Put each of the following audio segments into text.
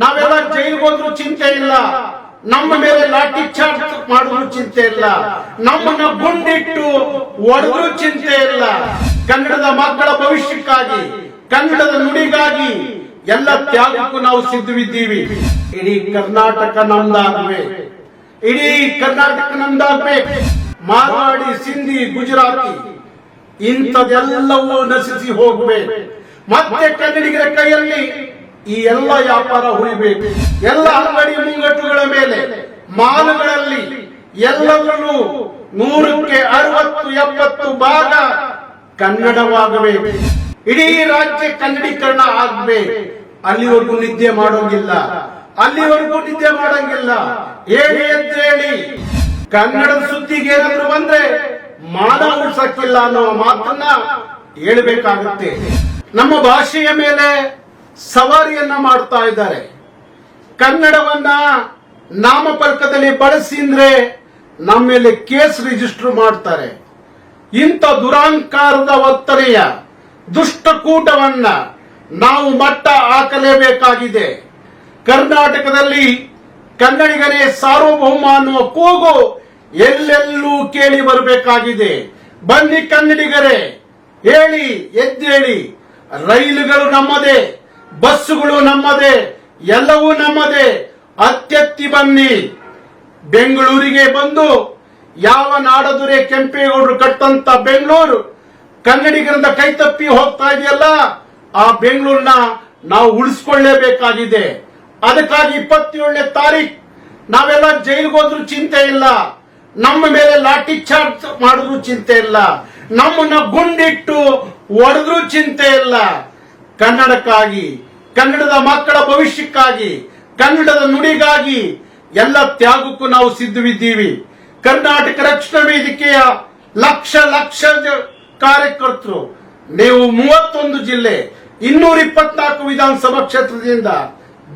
ನಾವೆಲ್ಲ ಜೈಲಿಗೆ ಹೋದ್ರು ಚಿಂತೆ ಇಲ್ಲ. ನಮ್ಮ ಮೇಲೆ ಲಾಠಿ ಚಾರ್ಜ್ ಮಾಡಿದ್ರು ಚಿಂತೆ ಇಲ್ಲ. ನಮ್ಮನ್ನ ಗುಂಡಿಟ್ಟು ಒಡೆದ್ರು ಚಿಂತೆ ಇಲ್ಲ. ಕನ್ನಡದ ಮಕ್ಕಳ ಭವಿಷ್ಯಕ್ಕಾಗಿ, ಕನ್ನಡದ ನುಡಿಗಾಗಿ ಎಲ್ಲ ತ್ಯಾಗಕ್ಕೂ ನಾವು ಸಿದ್ಧವಿದ್ದೀವಿ. ಇಡೀ ಕರ್ನಾಟಕ ನಮ್ದಾಗ್ವೆ ಇಡೀ ಕರ್ನಾಟಕ ನಮ್ದಾಗ್ವೆ ಮಾರ್ವಾಡಿ, ಸಿಂಧಿ, ಗುಜರಾತಿ, ಇಂಥದೆಲ್ಲವೂ ನಶಿಸಿ ಹೋಗಬೇಕು. ಮತ್ತೆ ಕನ್ನಡಿಗರ ಕೈಯಲ್ಲಿ ಈ ಎಲ್ಲ ವ್ಯಾಪಾರ ಹುರಿಬೇಕು ಎಲ್ಲ ಅಂಗಡಿ ಮುಂಗಟ್ಟುಗಳ ಮೇಲೆ, ಮಾಲುಗಳಲ್ಲಿ ಎಲ್ಲವನ್ನು ನೂರಕ್ಕೆ ಅರವತ್ತು, ಎಪ್ಪತ್ತು ಭಾಗ ಕನ್ನಡವಾಗಬೇಕು. ಇಡೀ ರಾಜ್ಯ ಕನ್ನಡೀಕರಣ ಆಗ್ಬೇಕು. ಅಲ್ಲಿವರೆಗೂ ನಿದ್ದೆ ಮಾಡೋಂಗಿಲ್ಲ. ಅಲ್ಲಿವರೆಗೂ ನಿದ್ದೆ ಮಾಡೋಂಗಿಲ್ಲ. ಹೇಳಿ ಎದ್ದೇಳಿ ಕನ್ನಡದ ಸುದ್ದಿಗೆ ಏನಾದ್ರು ಬಂದ್ರೆ ಮಾನ ಉಳ್ಸಕ್ಕಿಲ್ಲ ಅನ್ನೋ ಮಾತನ್ನ ಹೇಳ್ಬೇಕಾಗುತ್ತೆ. ನಮ್ಮ ಭಾಷೆಯ ಮೇಲೆ ಸವಾರಿಯನ್ನ ಮಾಡ್ತಾ ಇದ್ದಾರೆ. ಕನ್ನಡವನ್ನ ನಾಮಫಲಕದಲ್ಲಿ ಬಳಸಿ ಅಂದ್ರೆ ನಮ್ಮ ಮೇಲೆ ಕೇಸ್ ರಿಜಿಸ್ಟರ್ ಮಾಡ್ತಾರೆ. ಇಂಥ ದುರಾಂಕಾರದ ವರ್ತನೆಯ ದುಷ್ಟಕೂಟವನ್ನ ನಾವು ಮಟ್ಟ ಹಾಕಲೇಬೇಕಾಗಿದೆ. ಕರ್ನಾಟಕದಲ್ಲಿ ಕನ್ನಡಿಗರೇ ಸಾರ್ವಭೌಮ ಅನ್ನುವ ಕೂಗು ಎಲ್ಲೆಲ್ಲೂ ಕೇಳಿ ಬರಬೇಕಾಗಿದೆ. ಬನ್ನಿ ಕನ್ನಡಿಗರೇ, ಹೇಳಿ, ಎದ್ದೇಳಿ. ರೈಲುಗಳು ನಮ್ಮದೇ. ಬಸ್ಸುಗಳು ನಮ್ಮದೇ, ಎಲ್ಲವೂ ನಮ್ಮದೇ. ಅತ್ಯತ್ತಿ ಬನ್ನಿ. ಬೆಂಗಳೂರಿಗೆ ಬಂದು, ಯಾವ ನಾಡದುರೆ ಕೆಂಪೇಗೌಡರು ಕಟ್ಟಂತ ಬೆಂಗಳೂರು, ಕನ್ನಡಿಗರಿಂದ ಕೈತಪ್ಪಿ ಹೋಗ್ತಾ ಇದೆಯಲ್ಲ, ಆ ಬೆಂಗಳೂರನ್ನ ನಾವು ಉಳಿಸ್ಕೊಳ್ಳೇಬೇಕಾಗಿದೆ. ಅದಕ್ಕಾಗಿ ಇಪ್ಪತ್ತೇಳನೇ ತಾರೀಕು ನಾವೆಲ್ಲ ಜೈಲಿಗೆ ಹೋದ್ರೂ ಚಿಂತೆ ಇಲ್ಲ. ನಮ್ಮ ಮೇಲೆ ಲಾಠಿ ಚಾರ್ಜ್ ಮಾಡಿದ್ರು ಚಿಂತೆ ಇಲ್ಲ. ನಮ್ಮನ್ನ ಗುಂಡಿಟ್ಟು ಒಡೆದ್ರೂ ಚಿಂತೆ ಇಲ್ಲ. ಕನ್ನಡಕ್ಕಾಗಿ, ಕನ್ನಡದ ಮಕ್ಕಳ ಭವಿಷ್ಯಕ್ಕಾಗಿ, ಕನ್ನಡದ ನುಡಿಗಾಗಿ ಎಲ್ಲ ತ್ಯಾಗಕ್ಕೂ ನಾವು ಸಿದ್ಧವಿದ್ದೀವಿ. ಕರ್ನಾಟಕ ರಕ್ಷಣಾ ವೇದಿಕೆಯ ಲಕ್ಷ ಲಕ್ಷ ಕಾರ್ಯಕರ್ತರು, ನೀವು ಮೂವತ್ತೊಂದು ಜಿಲ್ಲೆ, ಇನ್ನೂರ ಇಪ್ಪತ್ನಾಲ್ಕು ವಿಧಾನಸಭಾ ಕ್ಷೇತ್ರದಿಂದ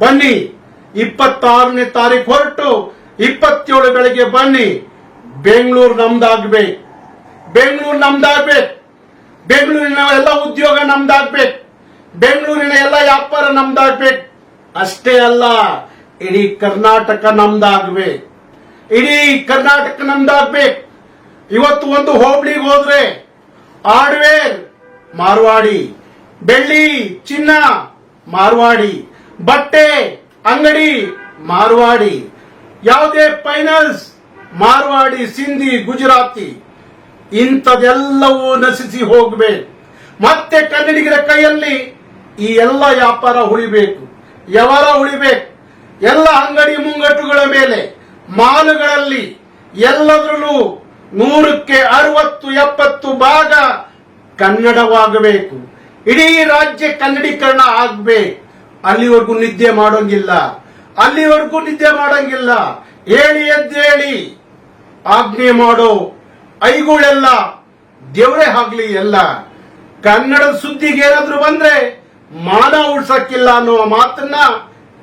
ಬನ್ನಿ. ಇಪ್ಪತ್ತಾರನೇ ತಾರೀಕು ಹೊರಟು, ಇಪ್ಪತ್ತೇಳು ಬೆಳಗ್ಗೆ ಬನ್ನಿ. ಬೆಂಗಳೂರು ನಮ್ದಾಗ್ಬೇಕು. ಬೆಂಗಳೂರು ನಮ್ದಾಗ್ಬೇಕು. ಬೆಂಗಳೂರಿನ ಎಲ್ಲ ಉದ್ಯೋಗ ನಮ್ದಾಗ್ಬೇಕು. ಬೆಂಗಳೂರಿನ ಎಲ್ಲ ವ್ಯಾಪಾರ ನಮ್ದಾಗ್ಬೇಕು ಅಷ್ಟೇ ಅಲ್ಲ, ಇಡೀ ಕರ್ನಾಟಕ ನಮ್ದಾಗ್ಬೇಕು ಇಡೀ ಕರ್ನಾಟಕ ನಮ್ದಾಗ್ಬೇಕು ಇವತ್ತು ಒಂದು ಹೋಬಳಿಗೆ ಹೋದ್ರೆ ಹಾರ್ಡ್ವೇರ್ ಮಾರ್ವಾಡಿ, ಬೆಳ್ಳಿ, ಚಿನ್ನ, ಮಾರ್ವಾಡಿ, ಬಟ್ಟೆ, ಅಂಗಡಿ, ಮಾರ್ವಾಡಿ. ಯಾವುದೇ ಫೈನಲ್ಸ್, ಮಾರ್ವಾಡಿ, ಸಿಂಧಿ, ಗುಜರಾತಿ, ಇಂಥದೆಲ್ಲವೂ ನಶಿಸಿ ಹೋಗ್ಬೇಕು ಮತ್ತೆ ಕನ್ನಡಿಗರ ಕೈಯಲ್ಲಿ ಈ ಎಲ್ಲ ವ್ಯಾಪಾರ ಉಳಿಬೇಕು. ವ್ಯವಹಾರ ಉಳಿಬೇಕು. ಎಲ್ಲ ಅಂಗಡಿ ಮುಂಗಟ್ಟುಗಳ ಮೇಲೆ ಮಾಲುಗಳಲ್ಲಿ ಎಲ್ಲದರಲ್ಲೂ ನೂರಕ್ಕೆ ಅರವತ್ತು, ಎಪ್ಪತ್ತು ಭಾಗ ಕನ್ನಡವಾಗಬೇಕು. ಇಡೀ ರಾಜ್ಯ ಕನ್ನಡೀಕರಣ ಆಗ್ಬೇಕು. ಅಲ್ಲಿವರೆಗೂ ನಿದ್ದೆ ಮಾಡೋಂಗಿಲ್ಲ. ಅಲ್ಲಿವರೆಗೂ ನಿದ್ದೆ ಮಾಡೋಂಗಿಲ್ಲ. ಹೇಳಿ ಎದ್ದೇಳಿ ಆಜ್ಞೆ ಮಾಡೋ ಐಗುಳೆಲ್ಲ ದೇವರೇ ಆಗ್ಲಿ ಎಲ್ಲ. ಕನ್ನಡದ ಸುದ್ದಿಗೆ ಏನಾದ್ರು ಬಂದ್ರೆ ಮಾನ ಉಳ್ಸಕ್ಕಿಲ್ಲ ಅನ್ನುವ ಮಾತನ್ನ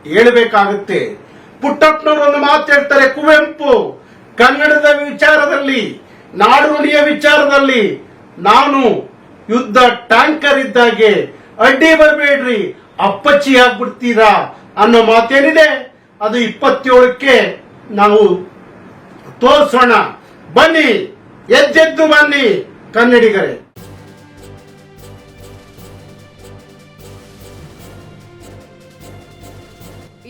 ಹೇಳಬೇಕಾಗುತ್ತೆ. ಪುಟ್ಟಪ್ಪನವರು ಒಂದು ಮಾತು ಹೇಳ್ತಾರೆ, ಕುವೆಂಪು, ಕನ್ನಡದ ವಿಚಾರದಲ್ಲಿ ನಾಡು ನುಡಿಯ ವಿಚಾರದಲ್ಲಿ ನಾನು ಯುದ್ಧ ಟ್ಯಾಂಕರ್ ಇದ್ದಾಗೆ ಅಡ್ಡಿ ಬರಬೇಡ್ರಿ, ಅಪ್ಪಚ್ಚಿ ಆಗ್ಬಿಡ್ತೀರಾ ಅನ್ನೋ ಮಾತೇನಿದೆ. ಅದು ಇಪ್ಪತ್ತೇಳಕ್ಕೆ ನಾವು ತೋರಿಸೋಣ. ಬನ್ನಿ ಎದ್ದೆದ್ದು ಬನ್ನಿ, ಕನ್ನಡಿಗರೇ.